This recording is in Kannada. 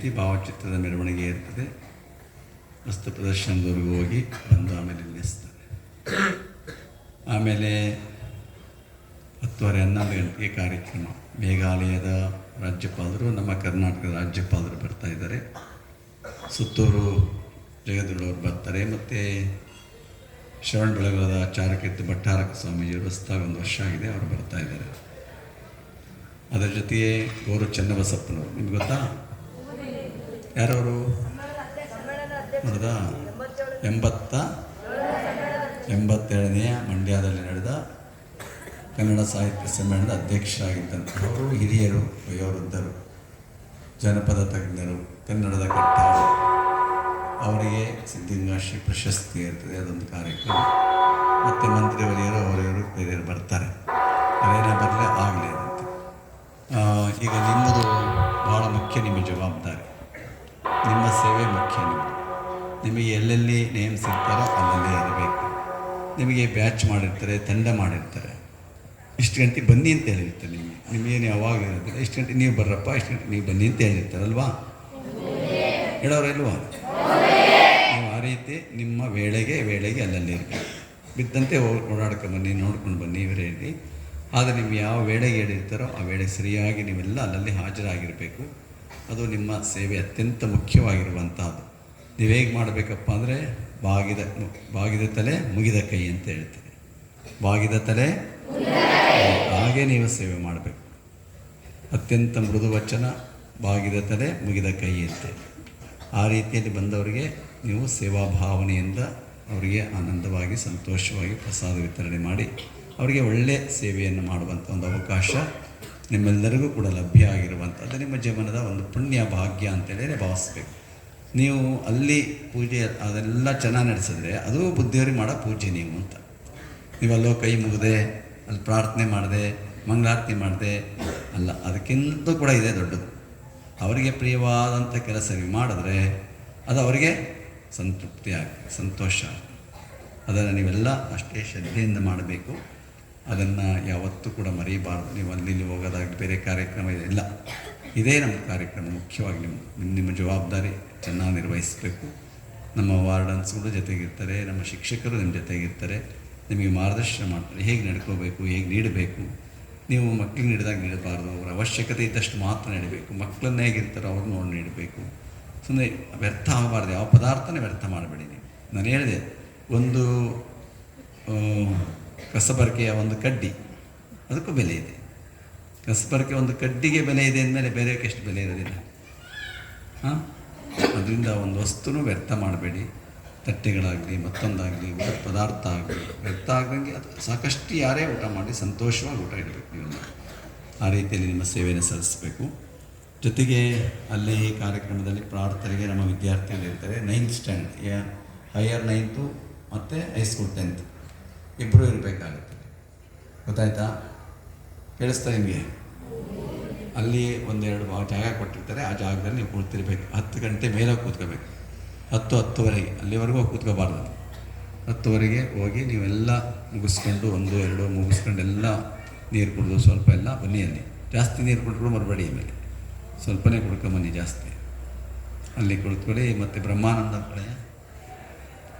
ಭಾವಚಿತ್ರದ ಮೆರವಣಿಗೆ ಇರ್ತದೆ. ವಸ್ತು ಪ್ರದರ್ಶನದವರೆಗೂ ಹೋಗಿ ಬಂದು ಆಮೇಲೆ ನಿಲ್ಲಿಸ್ತಾರೆ. ಆಮೇಲೆ ಹತ್ತುವರೆ ಹನ್ನೊಂದು ಗಂಟೆಗೆ ಕಾರ್ಯಕ್ರಮ. ಮೇಘಾಲಯದ ರಾಜ್ಯಪಾಲರು, ನಮ್ಮ ಕರ್ನಾಟಕದ ರಾಜ್ಯಪಾಲರು ಬರ್ತಾ ಇದ್ದಾರೆ. ಸುತ್ತೂರು ಜಗದ್ಗುಳವ್ರು ಬರ್ತಾರೆ. ಮತ್ತು ಶ್ರವಣ ಬೆಳಗೊಳದ ಚಾರಕೀರ್ತಿ ಭಟ್ಟಾರಕ ಸ್ವಾಮೀಜಿಯವರು ಹೊಸದಾಗಿ ಒಂದು ವರ್ಷ ಆಗಿದೆ, ಅವರು ಬರ್ತಾ ಇದ್ದಾರೆ. ಅದರ ಜೊತೆಗೆ ಗೌರವ ಚನ್ನಬಸಪ್ಪನವರು. ನಿಮ್ಗೆ ಗೊತ್ತಾ? ಯಾರವರು? ನೋಡಿದಾ? ಎಂಬತ್ತ ಎಂಬತ್ತೇಳನೆಯ ಮಂಡ್ಯದಲ್ಲಿ ನಡೆದ ಕನ್ನಡ ಸಾಹಿತ್ಯ ಸಮ್ಮೇಳನದ ಅಧ್ಯಕ್ಷರಾಗಿದ್ದಂಥವರು ಹಿರಿಯರು, ವಯೋವೃದ್ಧರು, ಜನಪದ ತಜ್ಞರು, ಕನ್ನಡದ ಕಟ್ಟಾಳು ಅವರಿಗೆ ಸಿದ್ಧಗಂಗಾಶ್ರೀ ಪ್ರಶಸ್ತಿ ಇರ್ತದೆ, ಅದೊಂದು ಕಾರ್ಯಕ್ರಮ. ಮತ್ತು ಮಂತ್ರಿವರಿಯರು ಅವರಿವರು ಬೇರೆಯವರು ಬರ್ತಾರೆ. ಅದೇನೇ ಬರಲಿ, ಆಗಲಿ ಅಂತ. ಈಗ ನಿಮ್ಮದು ಭಾಳ ಮುಖ್ಯ ನಿಮ್ಮ ಜವಾಬ್ದಾರಿ. ನಿಮ್ಮ ಸೇವೆ ಮುಖ್ಯ ನಿಮಗೆ. ನಿಮಗೆ ಎಲ್ಲೆಲ್ಲಿ ನೇಮ್ ಸಿಗ್ತಾರೋ ಅಲ್ಲಲ್ಲಿ ಇರಬೇಕು. ನಿಮಗೆ ಬ್ಯಾಚ್ ಮಾಡಿರ್ತಾರೆ, ತಂಡ ಮಾಡಿರ್ತಾರೆ. ಇಷ್ಟು ಗಂಟೆ ಬನ್ನಿ ಅಂತ ಹೇಳಿರ್ತಾರೆ ನಿಮಗೆ. ನಿಮಗೇನು ಯಾವಾಗ ಇರೋದಿಲ್ಲ ಇಷ್ಟು ಗಂಟೆ ನೀವು ಬರ್ರಪ್ಪ, ಇಷ್ಟು ಗಂಟೆ ನೀವು ಬನ್ನಿ ಅಂತ ಹೇಳಿರ್ತಾರಲ್ವಾ? ಹೇಳೋರು ಇಲ್ವಾ? ನೀವು ಆ ರೀತಿ ನಿಮ್ಮ ವೇಳೆಗೆ ವೇಳೆಗೆ ಅಲ್ಲಲ್ಲಿ ಇರಬೇಕು. ಬಿದ್ದಂತೆ ಓಡಾಡ್ಕೊಂಡು ಬನ್ನಿ, ನೋಡ್ಕೊಂಡು ಬನ್ನಿ, ಇವರೇ ಇರಲಿ ಆದರೆ ನಿಮ್ಗೆ ಯಾವ ವೇಳೆಗೆ ಹೇಳಿರ್ತಾರೋ ಆ ವೇಳೆಗೆ ಸರಿಯಾಗಿ ನೀವೆಲ್ಲ ಅಲ್ಲಲ್ಲಿ ಹಾಜರಾಗಿರಬೇಕು. ಅದು ನಿಮ್ಮ ಸೇವೆ ಅತ್ಯಂತ ಮುಖ್ಯವಾಗಿರುವಂಥದ್ದು ನೀವು ಹೇಗೆ ಮಾಡಬೇಕಪ್ಪ ಅಂದರೆ ಬಾಗಿದ ಬಾಗಿದ ತಲೆ ಮುಗಿದ ಕೈ ಅಂತ ಹೇಳ್ತಾರೆ. ಬಾಗಿದ ತಲೆ ಹಾಗೆ ನೀವು ಸೇವೆ ಮಾಡಬೇಕು. ಅತ್ಯಂತ ಮೃದು ವಚನ, ಬಾಗಿದ ತಲೆ ಮುಗಿದ ಕೈ ಅಂತೆ ಆ ರೀತಿಯಲ್ಲಿ ಬಂದವರಿಗೆ ನೀವು ಸೇವಾ ಭಾವನೆಯಿಂದ ಅವರಿಗೆ ಆನಂದವಾಗಿ, ಸಂತೋಷವಾಗಿ ಪ್ರಸಾದ ವಿತರಣೆ ಮಾಡಿ, ಅವರಿಗೆ ಒಳ್ಳೆಯ ಸೇವೆಯನ್ನು ಮಾಡುವಂಥ ಒಂದು ಅವಕಾಶ ನಿಮ್ಮೆಲ್ಲರಿಗೂ ಕೂಡ ಲಭ್ಯ ಆಗಿರುವಂಥದ್ದು. ನಿಮ್ಮ ಜೀವನದ ಒಂದು ಪುಣ್ಯ ಭಾಗ್ಯ ಅಂತೇಳಿ ಭಾವಿಸ್ಬೇಕು. ನೀವು ಅಲ್ಲಿ ಪೂಜೆ, ಅದೆಲ್ಲ ಚೆನ್ನಾಗಿ ನಡೆಸಿದ್ರೆ ಅದು ಬುದ್ಧಿಯವ್ರಿಗೆ ಮಾಡೋ ಪೂಜೆ ನೀವು ಅಂತ. ನೀವೆಲ್ಲೋ ಕೈ ಮುಗಿದೆ, ಅಲ್ಲಿ ಪ್ರಾರ್ಥನೆ ಮಾಡಿದೆ, ಮಂಗಳಾರತಿ ಮಾಡಿದೆ, ಅಲ್ಲ ಅದಕ್ಕಿಂತ ಕೂಡ ಇದೆ ದೊಡ್ಡದು. ಅವರಿಗೆ ಪ್ರಿಯವಾದಂಥ ಕೆಲಸ ನೀವು ಮಾಡಿದ್ರೆ ಅದು ಅವರಿಗೆ ಸಂತೃಪ್ತಿ ಆಗ, ಸಂತೋಷ ಅದನ್ನು ನೀವೆಲ್ಲ ಅಷ್ಟೇ ಶ್ರದ್ಧೆಯಿಂದ ಮಾಡಬೇಕು. ಅದನ್ನು ಯಾವತ್ತೂ ಕೂಡ ಮರೀಬಾರ್ದು. ನೀವು ಅಲ್ಲಿ ಇಲ್ಲಿ ಹೋಗೋದಾಗಲಿ ಬೇರೆ ಕಾರ್ಯಕ್ರಮ ಇಲ್ಲ. ಇದೇ ನಮ್ಮ ಕಾರ್ಯಕ್ರಮ. ಮುಖ್ಯವಾಗಿ ನಿಮ್ಮ ನಿಮ್ಮ ಜವಾಬ್ದಾರಿ ಚೆನ್ನಾಗಿ ನಿರ್ವಹಿಸಬೇಕು. ನಮ್ಮ ವಾರ್ಡನ್ಸ್ಗಳು ಜೊತೆಗಿರ್ತಾರೆ. ನಮ್ಮ ಶಿಕ್ಷಕರು ನಿಮ್ಮ ಜೊತೆಗಿರ್ತಾರೆ. ನಿಮಗೆ ಮಾರ್ಗದರ್ಶನ ಮಾಡ್ತಾರೆ. ಹೇಗೆ ನಡ್ಕೋಬೇಕು, ಹೇಗೆ ನೀಡಬೇಕು. ನೀವು ಮಕ್ಕಳಿಗೆ ನೀಡಿದಾಗ ನೀಡಬಾರ್ದು. ಅವರ ಅವಶ್ಯಕತೆ ಇದ್ದಷ್ಟು ಮಾತ್ರ ನೀಡಬೇಕು. ಮಕ್ಕಳನ್ನ ಹೇಗಿರ್ತಾರೋ ಅವ್ರನ್ನ ನೋಡಿ ನೀಡಬೇಕು. ಸುಮ್ಮನೆ ವ್ಯರ್ಥ ಆಗಬಾರ್ದು. ಯಾವ ಪದಾರ್ಥನೇ ವ್ಯರ್ಥ ಮಾಡಬೇಡಿ ನೀವು. ನಾನು ಹೇಳಿದೆ, ಒಂದು ಕಸಬರಕೆಯ ಒಂದು ಕಡ್ಡಿ. ಅದಕ್ಕೂ ಬೆಲೆ ಇದೆ. ಕಸಬರಕೆ ಒಂದು ಕಡ್ಡಿಗೆ ಬೆಲೆ ಇದೆ ಅಂದಮೇಲೆ ಬೇರೆಕ್ಕೆ ಎಷ್ಟು ಬೆಲೆ ಇರೋದಿಲ್ಲ? ಹಾಂ? ಅದರಿಂದ ಒಂದು ವಸ್ತುನೂ ವ್ಯರ್ಥ ಮಾಡಬೇಡಿ. ತಟ್ಟೆಗಳಾಗಲಿ, ಮತ್ತೊಂದಾಗಲಿ, ಊಟದ ಪದಾರ್ಥ ಆಗಲಿ, ವ್ಯರ್ಥ ಆಗಂಗೆ ಅದು ಸಾಕಷ್ಟು ಯಾರೇ ಊಟ ಮಾಡಿ ಸಂತೋಷವಾಗಿ ಊಟ ಇಡಬೇಕು ನೀವು ಆ ರೀತಿಯಲ್ಲಿ ನಿಮ್ಮ ಸೇವೆಯನ್ನು ಸಲ್ಲಿಸಬೇಕು. ಜೊತೆಗೆ ಅಲ್ಲಿ ಈ ಕಾರ್ಯಕ್ರಮದಲ್ಲಿ ಪ್ರಾರ್ಥನೆಗೆ ನಮ್ಮ ವಿದ್ಯಾರ್ಥಿಗಳು ಇರ್ತಾರೆ ನೈನ್ತ್ ಸ್ಟ್ಯಾಂಡ್ ಹೈಯರ್ ನೈನ್ತು ಮತ್ತು ಹೈಸ್ಕೂಲ್ ಟೆಂತ್. ಇಬ್ಬರು ಇರಬೇಕಾಗುತ್ತೆ. ಗೊತ್ತಾಯ್ತಾ? ಕೇಳಿಸ್ತಾ ನಿಮಗೆ? ಅಲ್ಲಿ ಒಂದೆರಡು ಜಾಗ ಕೊಟ್ಟಿರ್ತಾರೆ. ಆ ಜಾಗದಲ್ಲಿ ನೀವು ಕೂತಿರ್ಬೇಕು ಹತ್ತು ಗಂಟೆ ಮೇಲೆ ಕೂತ್ಕೋಬೇಕು. ಹತ್ತು, ಹತ್ತುವರೆಗೆ. ಅಲ್ಲಿವರೆಗೂ ಕೂತ್ಕೋಬಾರ್ದು. ಹತ್ತುವರೆಗೆ ಹೋಗಿ ನೀವೆಲ್ಲ ಮುಗಿಸ್ಕೊಂಡು ಒಂದು, ಎರಡು ಮುಗಿಸ್ಕೊಂಡು ಎಲ್ಲ ನೀರು ಕುಡಿದು ಸ್ವಲ್ಪ ಎಲ್ಲ ಬನ್ನಿ ಅಲ್ಲಿ. ಜಾಸ್ತಿ ನೀರು ಕುಡಿದ್ರು ಬರಬೇಡಿ ಆಮೇಲೆ ಸ್ವಲ್ಪನೇ ಕುಡ್ಕೊಂಬನ್ನಿ ಜಾಸ್ತಿ. ಅಲ್ಲಿ ಕುಳಿತುಕೊಳ್ಳಿ ಮತ್ತು ಬ್ರಹ್ಮಾನಂದ ಕಡೆ